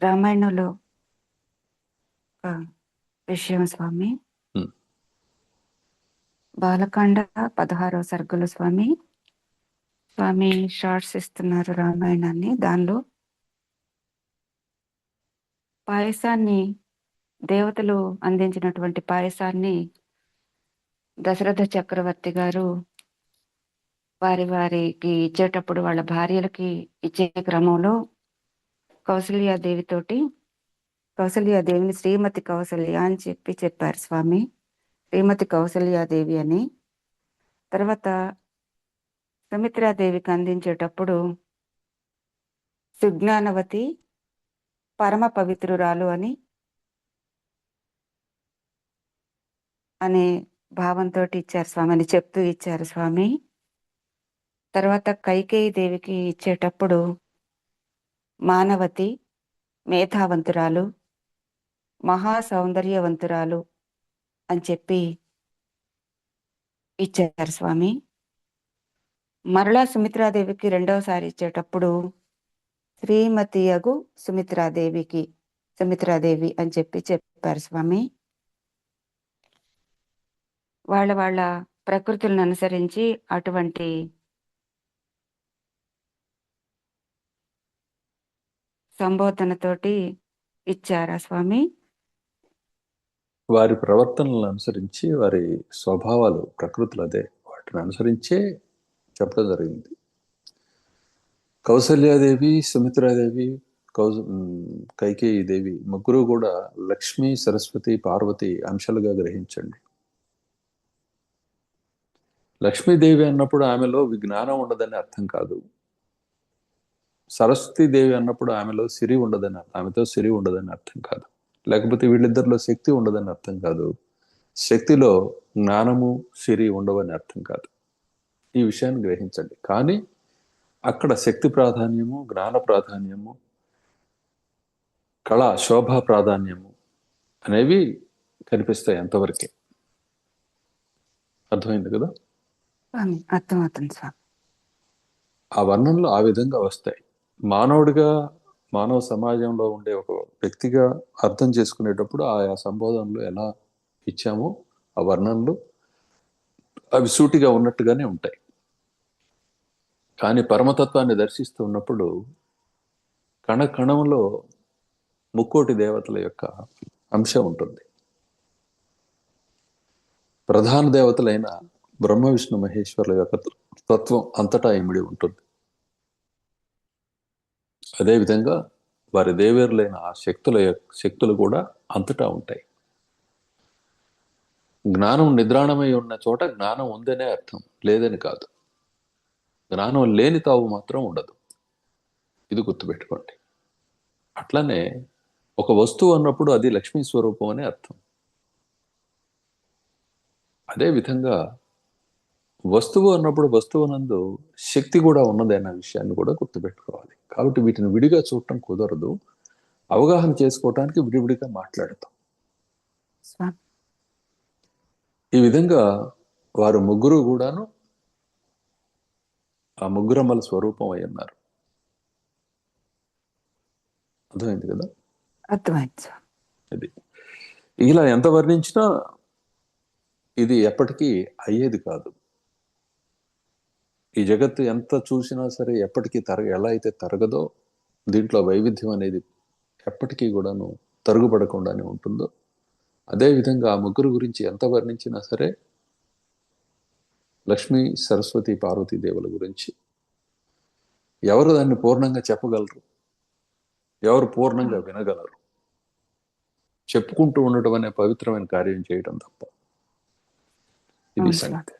రామాయణంలో ఒక విషయం స్వామి. బాలకాండ పదహారవ సర్గులు స్వామి. స్వామి షార్ట్స్ ఇస్తున్నారు రామాయణాన్ని. దానిలో పాయసాన్ని దేవతలు అందించినటువంటి పాయసాన్ని దశరథ చక్రవర్తి గారు వారి వారికి ఇచ్చేటప్పుడు వాళ్ళ భార్యలకి ఇచ్చే క్రమంలో కౌసల్యాదేవితోటి కౌసల్యాదేవిని శ్రీమతి కౌసల్య అని చెప్పి చెప్పారు స్వామి. శ్రీమతి కౌసల్యాదేవి అని. తర్వాత సుమిత్రాదేవికి అందించేటప్పుడు సుజ్ఞానవతి పరమ పవిత్రురాలు అని అనే భావంతో ఇచ్చారు స్వామి అని చెప్తూ ఇచ్చారు స్వామి. తర్వాత కైకేయి దేవికి ఇచ్చేటప్పుడు మానవతి మేధావంతురాలు మహా సౌందర్యవంతురాలు అని చెప్పి ఇచ్చారు స్వామి. మరలా సుమిత్రాదేవికి రెండవసారి ఇచ్చేటప్పుడు శ్రీమతి అగు సుమిత్రాదేవికి సుమిత్రాదేవి అని చెప్పి చెప్పారు స్వామి. వాళ్ళ వాళ్ళ ప్రకృతులను అనుసరించి అటువంటి సంబోధనతోటి ఇచ్చారా స్వామి? వారి ప్రవర్తనలను అనుసరించి వారి స్వభావాలు ప్రకృతులు అదే. వాటిని అనుసరించే చెప్పడం జరిగింది. కౌసల్యాదేవి సుమిత్రాదేవి కౌస కైకేయి దేవి ముగ్గురు కూడా లక్ష్మి సరస్వతి పార్వతి అంశాలుగా గ్రహించండి. లక్ష్మీదేవి అన్నప్పుడు ఆమెలో విజ్ఞానం ఉండదని అర్థం కాదు. సరస్వతి దేవి అన్నప్పుడు ఆమెలో సిరి ఉండదని ఆమెతో సిరి ఉండదని అర్థం కాదు. లేకపోతే వీళ్ళిద్దరిలో శక్తి ఉండదని అర్థం కాదు. శక్తిలో జ్ఞానము సిరి ఉండవని అర్థం కాదు. ఈ విషయాన్ని గ్రహించండి. కానీ అక్కడ శక్తి ప్రాధాన్యము జ్ఞాన ప్రాధాన్యము కళ శోభా ప్రాధాన్యము అనేవి కనిపిస్తాయి అంతవరకే అర్థమైంది కదా? అర్థమవుతుంది స్వామి. ఆ వర్ణనలు ఆ విధంగా వస్తాయి. మానవుడిగా మానవ సమాజంలో ఉండే ఒక వ్యక్తిగా అర్థం చేసుకునేటప్పుడు ఆయా సంబోధనలు ఎలా ఇచ్చామో ఆ వర్ణనలు అవి సూటిగా ఉన్నట్టుగానే ఉంటాయి. కానీ పరమతత్వాన్ని దర్శిస్తూ ఉన్నప్పుడు కణ కణంలో ముక్కోటి దేవతల యొక్క అంశం ఉంటుంది. ప్రధాన దేవతలైన బ్రహ్మ విష్ణు మహేశ్వరుల యొక్క తత్వం అంతటా ఇమిడి ఉంటుంది. అదేవిధంగా వారి దేవేరులైన ఆ శక్తుల యొక్క శక్తులు కూడా అంతటా ఉంటాయి. జ్ఞానం నిద్రాణమై ఉన్న చోట జ్ఞానం ఉందనే అర్థం లేదని కాదు. జ్ఞానం లేని తావు మాత్రం ఉండదు. ఇది గుర్తుపెట్టుకోండి. అట్లనే ఒక వస్తువు అన్నప్పుడు అది లక్ష్మీ స్వరూపం అనే అర్థం. అదే విధంగా వస్తువు అన్నప్పుడు వస్తువునందు శక్తి కూడా ఉన్నది అన్న విషయాన్ని కూడా గుర్తుపెట్టుకోవాలి. కాబట్టి వీటిని విడిగా చూడటం కుదరదు. అవగాహన చేసుకోవటానికి విడివిడిగా మాట్లాడతాం. ఈ విధంగా వారు ముగ్గురు కూడాను ఆ ముగ్గురమ్మల స్వరూపం అయి ఉన్నారు. అర్థమైంది కదా? అర్థమైంది అది. ఇలా ఎంత వర్ణించినా ఇది ఎప్పటికీ అయ్యేది కాదు. ఈ జగత్తు ఎంత చూసినా సరే ఎప్పటికీ తరగ ఎలా అయితే తరగదో దీంట్లో వైవిధ్యం అనేది ఎప్పటికీ కూడాను తరుగుపడకుండానే ఉంటుందో అదేవిధంగా ఆ ముగ్గురు గురించి ఎంత వర్ణించినా సరే లక్ష్మీ సరస్వతి పార్వతీ దేవుల గురించి ఎవరు దాన్ని పూర్ణంగా చెప్పగలరు? ఎవరు పూర్ణంగా వినగలరు? చెప్పుకుంటూ ఉండటం అనే పవిత్రమైన కార్యం చేయడం తప్ప. ఇది సంగతి.